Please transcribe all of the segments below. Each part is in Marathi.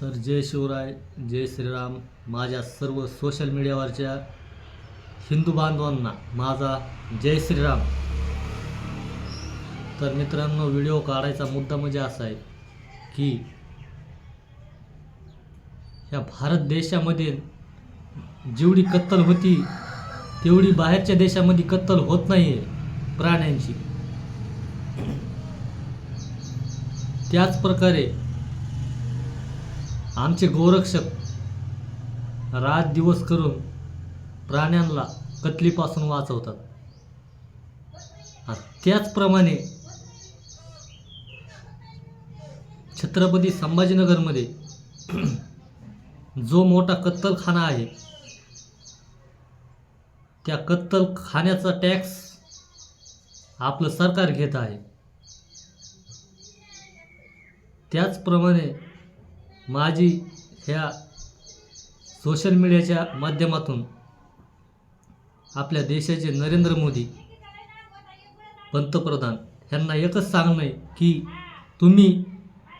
तर जय शिवराय जय श्रीराम. माझ्या सर्व सोशल मीडियावरच्या हिंदू बांधवांना माझा जय श्रीराम. तर मित्रांनो व्हिडिओ काढायचा मुद्दा म्हणजे असा आहे की ह्या भारत देशामध्ये जेवढी कत्तल होती तेवढी बाहेरच्या देशामध्ये कत्तल होत नाही आहे प्राण्यांची. त्याच प्रकारे आमचे गोरक्षक रात दिवस करून प्राण्यांना कतलीपासून वाचवतात. त्याचप्रमाणे छत्रपती संभाजीनगरमध्ये जो मोठा कत्तलखाना आहे त्या कत्तलखान्याचा टॅक्स आपलं सरकार घेत आहे. त्याचप्रमाणे माझी ह्या सोशल मीडियाच्या माध्यमातून आपल्या देशाचे नरेंद्र मोदी पंतप्रधान ह्यांना एकच सांगणं आहे की तुम्ही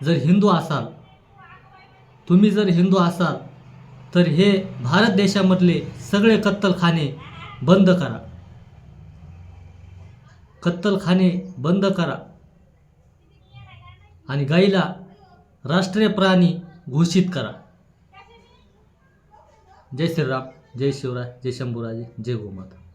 जर हिंदू असाल तुम्ही जर हिंदू असाल तर हे भारत देशामधले सगळे कत्तलखाने बंद करा. कत्तलखाने बंद करा. आणि गाईला राष्ट्रीय प्राणी घोषित करा. जय श्रीराम जय शिवराय जय शंभूराजे जय गोमाता.